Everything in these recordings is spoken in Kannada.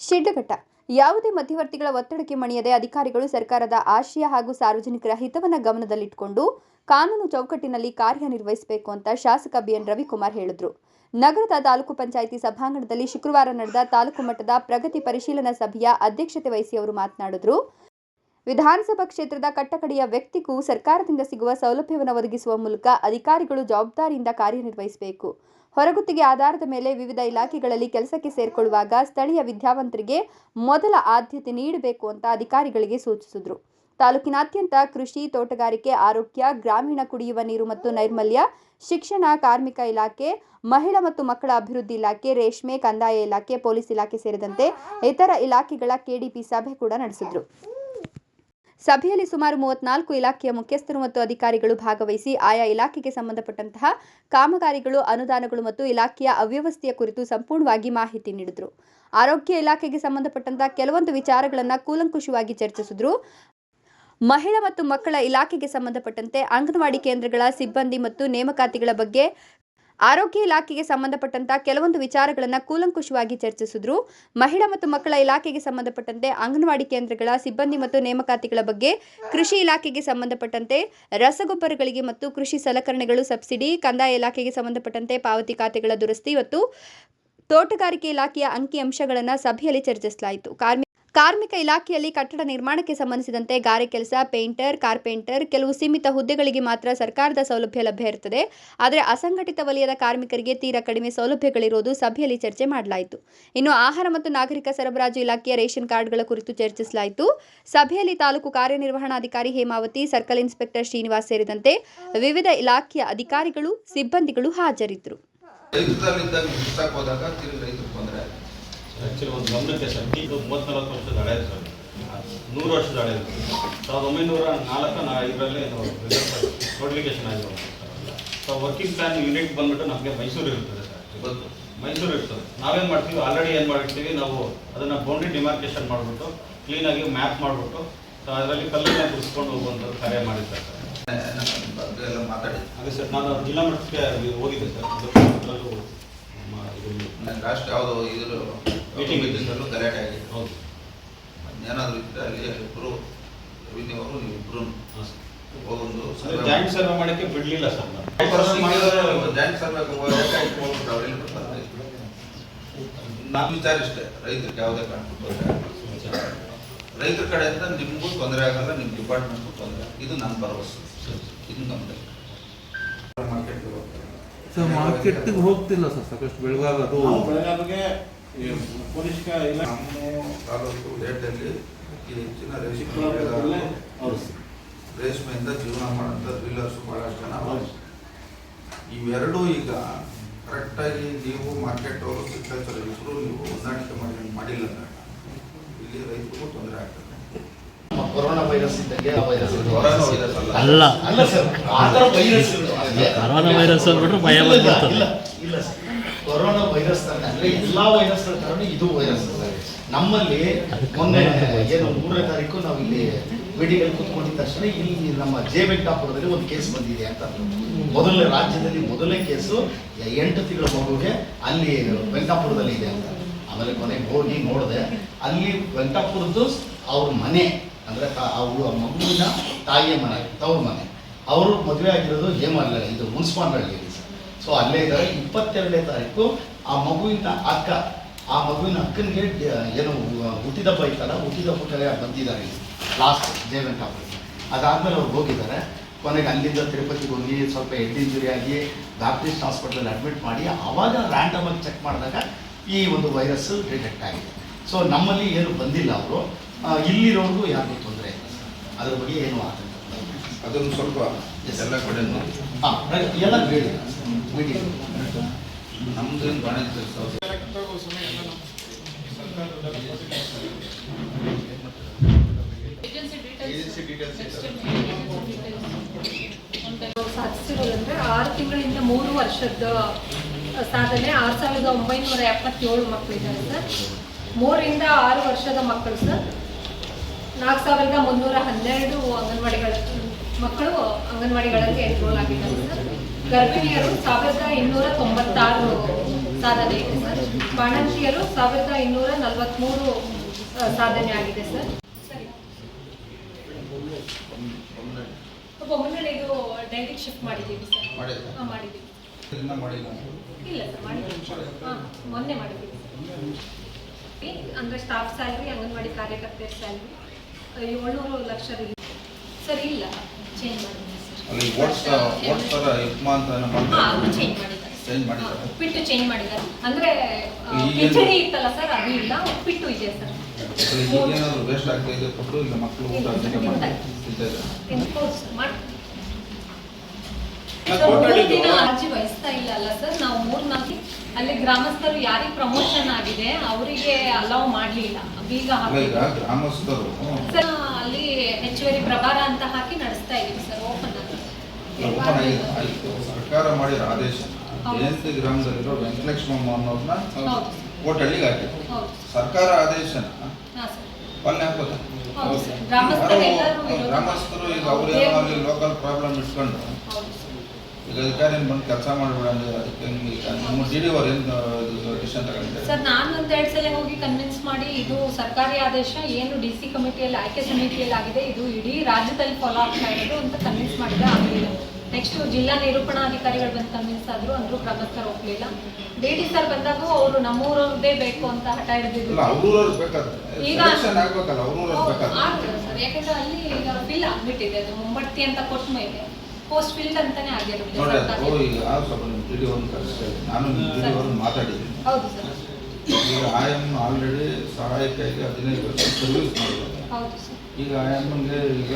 ಶಿಡ್ಲಘಟ್ಟ ಯಾವುದೇ ಮಧ್ಯವರ್ತಿಗಳ ಒತ್ತಡಕ್ಕೆ ಮಣಿಯದೆ ಅಧಿಕಾರಿಗಳು ಸರ್ಕಾರದ ಆಶಯ ಹಾಗೂ ಸಾರ್ವಜನಿಕರ ಹಿತವನ್ನು ಗಮನದಲ್ಲಿಟ್ಟುಕೊಂಡು ಕಾನೂನು ಚೌಕಟ್ಟಿನಲ್ಲಿ ಕಾರ್ಯನಿರ್ವಹಿಸಬೇಕು ಅಂತ ಶಾಸಕ ಬಿಎನ್ ರವಿಕುಮಾರ್ ಹೇಳಿದರು. ನಗರದ ತಾಲೂಕು ಪಂಚಾಯಿತಿ ಸಭಾಂಗಣದಲ್ಲಿ ಶುಕ್ರವಾರ ನಡೆದ ತಾಲೂಕು ಮಟ್ಟದ ಪ್ರಗತಿ ಪರಿಶೀಲನಾ ಸಭೆಯ ಅಧ್ಯಕ್ಷತೆ ವಹಿಸಿ ಅವರು ಮಾತನಾಡಿದರು. ವಿಧಾನಸಭಾ ಕ್ಷೇತ್ರದ ಕಟ್ಟಕಡೆಯ ವ್ಯಕ್ತಿಗೂ ಸರ್ಕಾರದಿಂದ ಸಿಗುವ ಸೌಲಭ್ಯವನ್ನು ಒದಗಿಸುವ ಮೂಲಕ ಅಧಿಕಾರಿಗಳು ಜವಾಬ್ದಾರಿಯಿಂದ ಕಾರ್ಯನಿರ್ವಹಿಸಬೇಕು. ಹೊರಗುತ್ತಿಗೆ ಆಧಾರದ ಮೇಲೆ ವಿವಿಧ ಇಲಾಖೆಗಳಲ್ಲಿ ಕೆಲಸಕ್ಕೆ ಸೇರಿಕೊಳ್ಳುವಾಗ ಸ್ಥಳೀಯ ವಿದ್ಯಾವಂತರಿಗೆ ಮೊದಲ ಆದ್ಯತೆ ನೀಡಬೇಕು ಅಂತ ಅಧಿಕಾರಿಗಳಿಗೆ ಸೂಚಿಸಿದರು. ತಾಲೂಕಿನಾದ್ಯಂತ ಕೃಷಿ ತೋಟಗಾರಿಕೆ, ಆರೋಗ್ಯ, ಗ್ರಾಮೀಣ ಕುಡಿಯುವ ನೀರು ಮತ್ತು ನೈರ್ಮಲ್ಯ, ಶಿಕ್ಷಣ, ಕಾರ್ಮಿಕ ಇಲಾಖೆ, ಮಹಿಳಾ ಮತ್ತು ಮಕ್ಕಳ ಅಭಿವೃದ್ಧಿ ಇಲಾಖೆ, ರೇಷ್ಮೆ, ಕಂದಾಯ ಇಲಾಖೆ, ಪೊಲೀಸ್ ಇಲಾಖೆ ಸೇರಿದಂತೆ ಇತರ ಇಲಾಖೆಗಳ ಕೆಡಿಪಿ ಸಭೆ ಕೂಡ ನಡೆಸಿದ್ರು. ಸಭೆಯಲ್ಲಿ ಸುಮಾರು ಮೂವತ್ನಾಲ್ಕು ಇಲಾಖೆಯ ಮುಖ್ಯಸ್ಥರು ಮತ್ತು ಅಧಿಕಾರಿಗಳು ಭಾಗವಹಿಸಿ ಆಯಾ ಇಲಾಖೆಗೆ ಸಂಬಂಧಪಟ್ಟಂತಹ ಕಾಮಗಾರಿಗಳು, ಅನುದಾನಗಳು ಮತ್ತು ಇಲಾಖೆಯ ಅವ್ಯವಸ್ಥೆಯ ಕುರಿತು ಸಂಪೂರ್ಣವಾಗಿ ಮಾಹಿತಿ ನೀಡಿದರು. ಆರೋಗ್ಯ ಇಲಾಖೆಗೆ ಸಂಬಂಧಪಟ್ಟಂತಹ ಕೆಲವೊಂದು ವಿಚಾರಗಳನ್ನು ಕೂಲಂಕುಷವಾಗಿ ಚರ್ಚಿಸಿದ್ರು. ಮಹಿಳಾ ಮತ್ತು ಮಕ್ಕಳ ಇಲಾಖೆಗೆ ಸಂಬಂಧಪಟ್ಟಂತೆ ಅಂಗನವಾಡಿ ಕೇಂದ್ರಗಳ ಸಿಬ್ಬಂದಿ ಮತ್ತು ನೇಮಕಾತಿಗಳ ಬಗ್ಗೆ ಆರೋಗ್ಯ ಇಲಾಖೆಗೆ ಸಂಬಂಧಪಟ್ಟಂತ ಕೆಲವೊಂದು ವಿಚಾರಗಳನ್ನು ಕೂಲಂಕುಷವಾಗಿ ಚರ್ಚಿಸಿದ್ರು. ಮಹಿಳಾ ಮತ್ತು ಮಕ್ಕಳ ಇಲಾಖೆಗೆ ಸಂಬಂಧಪಟ್ಟಂತೆ ಅಂಗನವಾಡಿ ಕೇಂದ್ರಗಳ ಸಿಬ್ಬಂದಿ ಮತ್ತು ನೇಮಕಾತಿಗಳ ಬಗ್ಗೆ ಕೃಷಿ ಇಲಾಖೆಗೆ ಸಂಬಂಧಪಟ್ಟಂತೆ ರಸಗೊಬ್ಬರಗಳಿಗೆ ಮತ್ತು ಕೃಷಿ ಸಲಕರಣೆಗಳು ಸಬ್ಸಿಡಿ, ಕಂದಾಯ ಇಲಾಖೆಗೆ ಸಂಬಂಧಪಟ್ಟಂತೆ ಪಾವತಿ ಖಾತೆಗಳ ದುರಸ್ತಿ ಮತ್ತು ತೋಟಗಾರಿಕೆ ಇಲಾಖೆಯ ಅಂಕಿ ಅಂಶಗಳನ್ನು ಸಭೆಯಲ್ಲಿ ಚರ್ಚಿಸಲಾಯಿತು. ಕಾರ್ಮಿ ಕಾರ್ಮಿಕ ಇಲಾಖೆಯಲ್ಲಿ ಕಟ್ಟಡ ನಿರ್ಮಾಣಕ್ಕೆ ಸಂಬಂಧಿಸಿದಂತೆ ಗಾರೆ ಕೆಲಸ, ಪೇಂಟರ್, ಕಾರ್ಪೆಂಟರ್, ಕೆಲವು ಸೀಮಿತ ಹುದ್ದೆಗಳಿಗೆ ಮಾತ್ರ ಸರ್ಕಾರದ ಸೌಲಭ್ಯ ಲಭ್ಯ ಇರುತ್ತದೆ. ಆದರೆ ಅಸಂಘಟಿತ ವಲಯದ ಕಾರ್ಮಿಕರಿಗೆ ತೀರಾ ಕಡಿಮೆ ಸೌಲಭ್ಯಗಳಿರುವುದು ಸಭೆಯಲ್ಲಿ ಚರ್ಚೆ ಮಾಡಲಾಯಿತು. ಇನ್ನು ಆಹಾರ ಮತ್ತು ನಾಗರಿಕ ಸರಬರಾಜು ಇಲಾಖೆಯ ರೇಷನ್ ಕಾರ್ಡ್ಗಳ ಕುರಿತು ಚರ್ಚಿಸಲಾಯಿತು. ಸಭೆಯಲ್ಲಿ ತಾಲೂಕು ಕಾರ್ಯನಿರ್ವಹಣಾಧಿಕಾರಿ ಹೇಮಾವತಿ, ಸರ್ಕಲ್ ಇನ್ಸ್ಪೆಕ್ಟರ್ ಶ್ರೀನಿವಾಸ್ ಸೇರಿದಂತೆ ವಿವಿಧ ಇಲಾಖೆಯ ಅಧಿಕಾರಿಗಳು, ಸಿಬ್ಬಂದಿಗಳು ಹಾಜರಿದ್ದರು. ಆ್ಯಕ್ಚುಲಿ ಒಂದು ಗಮನಕ್ಕೆ ಸರ್. ಇದು ಮೂವತ್ತ್ನಾಲ್ಕು ವರ್ಷದ ಹಳೆ ಸರ್. ನೂರು ವರ್ಷದ ಹಳೆ ಸಾವಿರದ ಒಂಬೈನೂರ ನಾಲ್ಕು, ನಾ ಇದರಲ್ಲಿ ನೋಟಿಫಿಕೇಶನ್ ಆಗಿರೋ ಸೊ ವರ್ಕಿಂಗ್ ಪ್ಲಾನ್ ಯೂನಿಟ್ ಬಂದ್ಬಿಟ್ಟು ನಮಗೆ ಮೈಸೂರು ಇರ್ತದೆ ಸರ್. ಇವತ್ತು ಮೈಸೂರು ಇರ್ತದೆ. ನಾವೇನು ಮಾಡ್ತೀವಿ? ಆಲ್ರೆಡಿ ಏನು ಮಾಡಿರ್ತೀವಿ? ನಾವು ಅದನ್ನು ಬೌಂಡ್ರಿ ಡಿಮಾರ್ಕೇಶನ್ ಮಾಡಿಬಿಟ್ಟು ಕ್ಲೀನಾಗಿ ಮ್ಯಾಪ್ ಮಾಡಿಬಿಟ್ಟು ಸೊ ಅದರಲ್ಲಿ ಕಲ್ಲನ್ನು ಬಿಡಿಸ್ಕೊಂಡು ಹೋಗುವಂಥದ್ದು ಕಾರ್ಯ ಮಾಡಿದ್ದೆ ಸರ್. ಎಲ್ಲ ಮಾತಾಡಿ ಅದೇ ಸರ್, ನಾನು ಜಿಲ್ಲಾ ಮಟ್ಟಕ್ಕೆ ಹೋಗಿದ್ದೆ ಸರ್. ಅದರಲ್ಲೂ ಲಾಸ್ಟ್ ಯಾವುದೋ ಇದ್ರ ಇತ್ತು. ಮೀಟಿಂಗಲ್ಲೂ ಗಲಾಟೆ ಆಗಿ ಹೌದು ಏನಾದರೂ ಇದ್ದರೆ ಅಲ್ಲಿ ಇಬ್ಬರು ರವೀನಿ ಅವರು ನೀವು ಇಬ್ಬರು ಹೋಗೊಂದು ಜಾಯಿಂಟ್ ಸರ್ವೆ ಮಾಡೋಕ್ಕೆ ಬಿಡಲಿಲ್ಲ ಸರ್ ಜಾಯಿಂಟ್ ಸರ್ವೆ ಹೋಗ್ಬಿಟ್ಟು ಅವ್ರು ಎಲ್ಲಿ ಬರ್ತಾರೆ ನಮ್ಮ ವಿಚಾರ ಇಷ್ಟೇ ರೈತರಿಗೆ ಯಾವುದೇ ಕಾರಣಕ್ಕೂ ಆಗಲ್ಲ. ರೈತರ ಕಡೆಯಿಂದ ನಿಮಗೂ ತೊಂದರೆ ಆಗಲ್ಲ ನಿಮ್ಮ ಡಿಪಾರ್ಟ್ಮೆಂಟ್ಗೂ ತೊಂದರೆ. ಇದು ನನ್ನ ಭರವಸೆ. ಇದು ನಮ್ಮದು ಮಾರ್ಕೆಟ್ಗೆ ಹೋಗ್ತಾರೆ. ಸರ್ ಮಾರ್ಕೆಟ್ಗೆ ಹೋಗ್ತಿಲ್ಲ ಸರ್ ಸಾಕಷ್ಟು ಬೆಳಗಾವಿ ಅದು. ಬೆಳಗಾವಿಗೆ ನಮ್ಮ ತಾಲೂಕು ರೇಟಲ್ಲಿ ಹೆಚ್ಚಿನ ರೇಷ್ಮೆ ರೇಷ್ಮೆಯಿಂದ ಜೀವನ ಮಾಡೋಂಥ ಡ್ರಿಲ್ಲರ್ಸು ಭಾಳಷ್ಟು ಜನ. ಇವೆರಡೂ ಈಗ ಕರೆಕ್ಟಾಗಿ ನೀವು ಮಾರ್ಕೆಟ್ ಅವರು ಸಿಗ್ನೇಚರ್ ಇಬ್ಬರು ನೀವು ಹೊಂದಾಣಿಕೆ ಮಾಡಿ ಮಾಡಿಲ್ಲ ಅಂದ್ರೆ ಇಲ್ಲಿ ರೈತರಿಗೂ ತೊಂದರೆ ಆಗ್ತದೆ ಕೊರೋನಾ ವೈರಸ್ ಇದ್ದಂಗೆ ಆ ವೈರಸ್ ಇದೆ. ಕೊರೋನಾ ವೈರಸ್ ಅಲ್ಲ. ಅಲ್ಲ ಸರ್ ಆ ಥರ ವೈರಸ್ ಕೊರೋನಾ ಕರೋನಾ ವೈರಸ್ ಅಂದ್ಬಿಟ್ರೆ ಭಯ ಬಂದ್ಬಿಡ್ತದೆ. ಇಲ್ಲ ಸರ್ ಕೊರೋನಾ ವೈರಸ್ ತರ ಅಂದ್ರೆ ಎಲ್ಲಾ ವೈರಸ್ಗಳ ತರ ಇದು ವೈರಸ್ ನಮ್ಮಲ್ಲಿ ಮೊನ್ನೆ ಏನು ಮೂರನೇ ತಾರೀಕು ನಾವು ಇಲ್ಲಿ ಮೀಟಿಂಗಲ್ಲಿ ಕೂತ್ಕೊಂಡಿದ್ದ ತಕ್ಷಣ ಇಲ್ಲಿ ನಮ್ಮ ಜೆ ವೆಂಕಟಾಪುರದಲ್ಲಿ ಒಂದು ಕೇಸ್ ಬಂದಿದೆ ಅಂತ. ಮೊದಲನೇ ರಾಜ್ಯದಲ್ಲಿ ಮೊದಲನೇ ಕೇಸು ಎಂಟು ತಿಂಗಳ ಮಗುಗೆ ಅಲ್ಲಿ ವೆಂಕಟಾಪುರದಲ್ಲಿ ಇದೆ ಅಂತ. ಆಮೇಲೆ ಕೊನೆಗೆ ಹೋಗಿ ನೋಡಿದೆ, ಅಲ್ಲಿ ವೆಂಕಟಾಪುರದ್ದು ಅವ್ರ ಮನೆ, ಅಂದ್ರೆ ಅವರು ಮಗುವಿನ ತಾಯಿಯ ಮನೆ, ತವ್ರ ಮನೆ. ಅವರು ಮದುವೆ ಆಗಿರೋದು ಹೇಮಲ್ಲ ಇದು ಮುನ್ಸಿಪಾಲ್ಹಳ್ಳಿಯಲ್ಲಿ ಸರ್. ಸೊ ಅಲ್ಲೇ ಇದ್ದಾರೆ ಇಪ್ಪತ್ತೆರಡನೇ ತಾರೀಕು ಆ ಮಗುವಿನ ಅಕ್ಕ, ಆ ಮಗುವಿನ ಅಕ್ಕನಿಗೆ ಏನು ಹುಟ್ಟಿದಬ್ಬ ಇತ್ತಲ್ಲ ಹುಟ್ಟಿದಬ್ಬಕ್ಕೆ ಬಂದಿದ್ದಾರೆ ಲಾಸ್ಟ್ ಲಾಸ್ಟ್ ಜಯವೆಂಕಟಾಪುರಕ್ಕೆ ಅದಾದ್ಮೇಲೆ ಅವ್ರು ಹೋಗಿದ್ದಾರೆ. ಕೊನೆಗೆ ಅಲ್ಲಿಂದ ತಿರುಪತಿಗೆ ಹೋಗಿ ಸ್ವಲ್ಪ ಹೆಡ್ ಇಂಜುರಿ ಆಗಿ ಬ್ಯಾಪ್ಟಿಸ್ಟ್ ಹಾಸ್ಪಿಟಲ್ ಅಡ್ಮಿಟ್ ಮಾಡಿ ಆವಾಗ ರ್ಯಾಂಡಮ್ ಆಗಿ ಚೆಕ್ ಮಾಡಿದಾಗ ಈ ಒಂದು ವೈರಸ್ ಡಿಟೆಕ್ಟ್ ಆಗಿದೆ. ಸೊ ನಮ್ಮಲ್ಲಿ ಏನು ಬಂದಿಲ್ಲ ಅವರು. ಇಲ್ಲಿರೋರ್ಗೂ ಯಾರಿಗೂ ತೊಂದರೆ ಇಲ್ಲ ಅದ್ರ ಬಗ್ಗೆ ಏನು ಆತಂಕ. ಅದನ್ನು ಸ್ವಲ್ಪ ಎಲ್ಲ ಎಲ್ಲ ಹೇಳಿ. ಮೀಡಿಯಾ ನಮ್ದೇನು ಬಾಣಿಜ್ಯ ಸಾಧಿಸಿರೋದಂದ್ರೆ ಆರು ತಿಂಗಳಿಂದ ಮೂರು ವರ್ಷದ ಸಾಧನೆ ಆರು ಸಾವಿರದ ಒಂಬೈನೂರ ಎಪ್ಪತ್ತೇಳು ಮಕ್ಕಳಿದ್ದಾರೆ ಸರ್. ಮೂರಿಂದ ಆರು ವರ್ಷದ ಮಕ್ಕಳು ಸರ್. ನಾಲ್ಕು ಸಾವಿರದ ಮುನ್ನೂರ ಹನ್ನೆರಡು ಅಂಗನವಾಡಿಗಳ. ಮಕ್ಕಳು ಅಂಗನವಾಡಿಗಳಲ್ಲಿ ಎನ್ರೋಲ್ ಆಗಿದ್ದಾರೆ ಸರ್ ಗರ್ಭಿಣಿಯರು ಸಾವಿರದ ಇನ್ನೂರ ತೊಂಬತ್ತಾರು ಸಾಧನೆ ಇದೆ ಸರ್ ಬಾಣಂತಿಯರು ಸಾವಿರದ ಇನ್ನೂರ ನಲವತ್ತ್ಮೂರು ಸಾಧನೆ ಆಗಿದೆ ಸರ್. ಡೈರಿಗೆ ಶಿಫ್ಟ್ ಮಾಡಿದ್ದೀವಿ ಸರ್? ಹಾಂ ಮಾಡಿದ್ದೀವಿ. ಇಲ್ಲ ಸರ್ ಮಾಡಿದ್ದೀವಿ ಹಾಂ ಮೊನ್ನೆ ಮಾಡಿದ್ದೀವಿ ಅಂದರೆ ಸ್ಟಾಫ್ ಸ್ಯಾಲ್ರಿ ಅಂಗನವಾಡಿ ಕಾರ್ಯಕರ್ತರ ಸ್ಯಾಲ್ರಿ ಏಳ್ನೂರು ಲಕ್ಷ ಸರ್ ಇಲ್ಲ. ಚೇಂಜ್ ಮಾಡಿದ್ದೀವಿ ಸರ್ ಅಲ್ಲಿ ಓಟ್ಸ್ ಓಟ್ಸ್ ಥರ ಉಪ್ಮಾ ಅಂತ ಹಾಂ ಅದು ಚೇಂಜ್ ಮಾಡಿದ್ದಾರೆ. ಮಾಡಿದ್ದಾರೆ? ಉಪ್ಪಿಟ್ಟು ಚೇಂಜ್ ಮಾಡಿದ್ದಾರೆ. ಅಂದ್ರೆ ಆ, ಕಿಚಡಿ ಇತ್ತಲ್ಲ ಸರ್ ಅದು ಇಲ್ಲ ಉಪ್ಪಿಟ್ಟು ಇದೆ ಸರ್. ಅಲ್ಲಿ ಈಗೇನಾದ್ರು ವೇಸ್ಟ್ ಆಗ್ತಾ ಇದೆ ಕೊಟ್ಟು ಇಲ್ಲ ಮಕ್ಕಳು ಊಟ ತಿನ್ಬೋದು ಸರ್ ಮಾಡಿ ಮೂರು ಅರ್ಜಿ ವಹಿಸ್ತಾ ಇಲ್ಲ ಅಲ್ಲ ಸರ್ ನಾವು ಮೂರು ನಾಲ್ಕು ಅಲ್ಲಿ ಗ್ರಾಮಸ್ಥರು ಯಾರಿಗೆ ಪ್ರಮೋಷನ್ ಆಗಿದೆ ಅವರಿಗೆ ಅಲೌ ಮಾಡಲಿಲ್ಲ. ಬೀಗ ಅಲ್ಲ ಈಗ ಹಾಕಿ ಗ್ರಾಮಸ್ಥರು ಸರ್ ಅಲ್ಲಿ ಹೆಚ್ಚುವರಿ ಪ್ರಭಾರ ಅಂತ ಹಾಕಿ ನಡೆಸ್ತಾ ಇದೀವಿ ಸರ್ ಓಪನ್ ಓಪನ್ ಆಯ್ತು ಸರ್ಕಾರ ಮಾಡಿರೋ ಆದೇಶ. ಜಯಂತಿ ಗ್ರಾಮದಲ್ಲಿರೋ ವೆಂಕಟಲಕ್ಷ್ಮಮ್ಮ ಅನ್ನೋದನ್ನ ಹೌದು. ಹೋಟೆಲ್ಗೆ ಹಾಕಿದ್ರು ಸರ್ಕಾರ ಆದೇಶ ಪಾಲನೆ ಹಾಕೋದ ಗ್ರಾಮಸ್ಥರು ಈಗ. ಅವ್ರೇನೋ ಅಲ್ಲಿ ಲೋಕಲ್ ಪ್ರಾಬ್ಲಮ್ ಇಟ್ಕೊಂಡು ಈಗ ಅಧಿಕಾರಿ ಬಂದು ಕೆಲಸ ಮಾಡಬೇಡ ಅಂದ್ರೆ ಅದಕ್ಕೆ ಹೆಂಗೆ ಈಗ ನಿಮ್ಮ ಡಿ ಡಿ ಅವ್ರು ಏನು ಡಿಸಿಷನ್ ತಗೊಂಡಿದ್ದಾರೆ? ಸರ್ ನಾನು ಒಂದೆರಡು ಸಲ ಹೋಗಿ ಕನ್ವಿನ್ಸ್ ಮಾಡಿ ಇದು ಸರ್ಕಾರಿ ಆದೇಶ ಏನು ಡಿ ಸಿ ಕಮಿಟಿಯಲ್ಲಿ ಆಯ್ಕೆ ಸಮಿತಿಯಲ್ಲಿ ಆಗಿದೆ ಇದು ಇಡೀ ರಾಜ್ಯದಲ್ಲಿ ಫಾಲೋ ಆಗ್ತಾ ಇರೋದು ಅಂತ ಕನ್ವಿನ್ಸ್ ಮಾಡಿದ್ರೆ ಆಗಲಿಲ್ಲ. ನೆಕ್ಸ್ಟ್ ಜಿಲ್ಲಾ ನಿರೂಪಣಾಧಿಕಾರಿಗಳು ಬಂದು ಕನ್ವಿನ್ಸ್ ಆದ್ರು ಅಂದ್ರೂ ಗ್ರಾಮಸ್ಥರು ಒಪ್ಪಲಿಲ್ಲ ಡಿ ಡಿ ಸರ್ ಬಂದಾಗ ಅವರು ನಮ್ಮೂರವ್ರದ್ದೇ ಬೇಕು ಅಂತ ಹಠ ಹಿಡಿದಿದ್ರು. ಈಗ- ಯಾಕಂದ್ರೆ ಅಲ್ಲಿ ಈಗ ಬಿಲ್ ಆಗ್ಬಿಟ್ಟಿದೆ ಅದು ಮುಂಬಡ್ತಿ ಅಂತ ಕೊಟ್ಟ ಮೇಲೆ ಪೋಸ್ಟ್ ಫೀಲ್ಡ್ ಅಂತಾನೆ ಆಗಿರುತ್ತೆ. ನೋಡಿ ಅದು. ಈಗ ಸ್ವಲ್ಪ ನಿಮ್ಮ ಡಿ ಡಿ ಅವ್ರನ್ನ ಕರೆಸ್ತಾ ಇದ್ದೀನಿ ನಾನು ನಿಮ್ಮ ಡಿ ಡಿ ಅವ್ರನ್ನ ಮಾತಾಡಿದ್ದೀನಿ. ಹೌದು ಸರ್. ಈಗ ಆಯಮ್ ಆಲ್ರೆಡಿ ಸಹಾಯಕ್ಕಾಗಿ ಹದಿನೈದು ವರ್ಷ ಸರ್ವಿಸ್ ಮಾಡಿದ್ದಾರೆ. ಹೌದು ಸರ್. ಈಗ ಆಯಮ್ಮನ್ಗೆ ಈಗ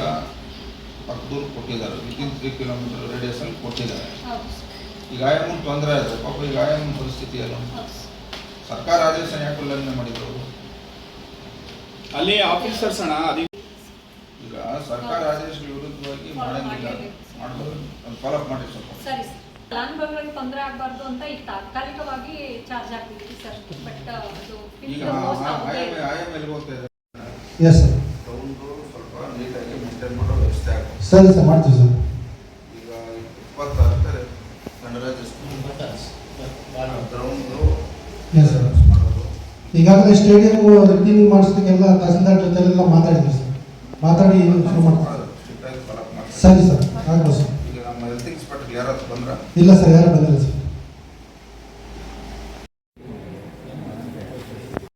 ಪಕ್ಕದೂರು ಕೊಟ್ಟಿದ್ದಾರೆ. ವಿತಿನ್ ತ್ರೀ ಕಿಲೋಮೀಟರ್ ರೇಡಿಯಸ್ ಅಲ್ಲಿ ಕೊಟ್ಟಿದ್ದಾರೆ. ಹೌದು ಸರ್. ಈಗ ಆಯಮ್ಮನ್ ತೊಂದರೆ ಆದರೆ ಪಾಪ ಈಗ ಆಯಮ್ಮನ ಪರಿಸ್ಥಿತಿ ಅಲ್ಲ ಸರ್ಕಾರ ಆದೇಶ ಯಾಕೆ ಉಲ್ಲಂಘನೆ ಮಾಡಿದ್ರು? ಅಲ್ಲಿ ಆಫೀಸರ್ಸ್ ಅಣ್ಣ ಈಗ ಸರ್ಕಾರ ಆದೇಶಗಳ ವಿರುದ್ಧವಾಗಿ ಮಾಡಂಗಿಲ್ಲ. ಮಾಡ್ಬೋದು. ಫಾಲೋ ಅಪ್ ಮಾಡಿ ಸ್ವಲ್ಪ. ಸರಿ ಸರ್. ಫಲಾನುಭವಿಗಳಿಗೆ ತೊಂದರೆ ಆಗಬಾರ್ದು ಅಂತ ಈಗ ತಾತ್ಕಾಲಿಕವಾಗಿ ಚಾರ್ಜ್ ಆಗ್ತಿದ್ವಿ ಸರ್. ಬಟ್ ಅದು ಈಗ ಫಿಲ್ ಮೋಸ್ಟ್ ಆಯಮ್ ಆಯಮ್ ಎಲ್ಲಿ ಹೋಗ್ತಾ ಇದೆ ಎಸ್ ಸರ್ ಸ್ವಲ್ಪ ನೀಟಾಗಿ ಮೇಂಟೈನ್ ಮಾಡೋ ವ್ಯವಸ್ಥೆ ಆಗುತ್ತೆ ಸರಿ ಸರ್ ಮಾಡ್ತೀವಿ ಸರ್. ಈಗ ಇಪ್ಪತ್ತಾರಕ್ಕೆ ಗಣರಾಜ್ಯ ಗ್ರೌಂಡು ಎಸ್ ಸರ್ ಮಾಡೋದು. ಈಗಾಗಲೇ ಸ್ಟೇಡಿಯಂ ರಿಪೇರಿಂಗ್ ಮಾಡಿಸೋದಕ್ಕೆಲ್ಲ ತಹಸೀಲ್ದಾರ್ ಜೊತೆ ಎಲ್ಲ ಮಾತಾಡಿದ್ವಿ ಸರ್. ಮಾತಾಡಿ ಶುರು ಮಾಡ್ತೀವಿ. ಮಾಡ್ತಾರೆ ಸರಿ ಸರ್. ಆಗ್ಬೋದು ಸರ್ ಈಗ ನಮ್ಮ ಹೆಲ್ತ್ ಇನ್ಸ್ಪೆಕ್ಟರ್ ಯಾರಾದ್ರು ಬಂದ್ರ? ಇಲ್ಲ ಸರ್ ಯಾರು ಬಂದಿಲ್ಲ ಸರ್.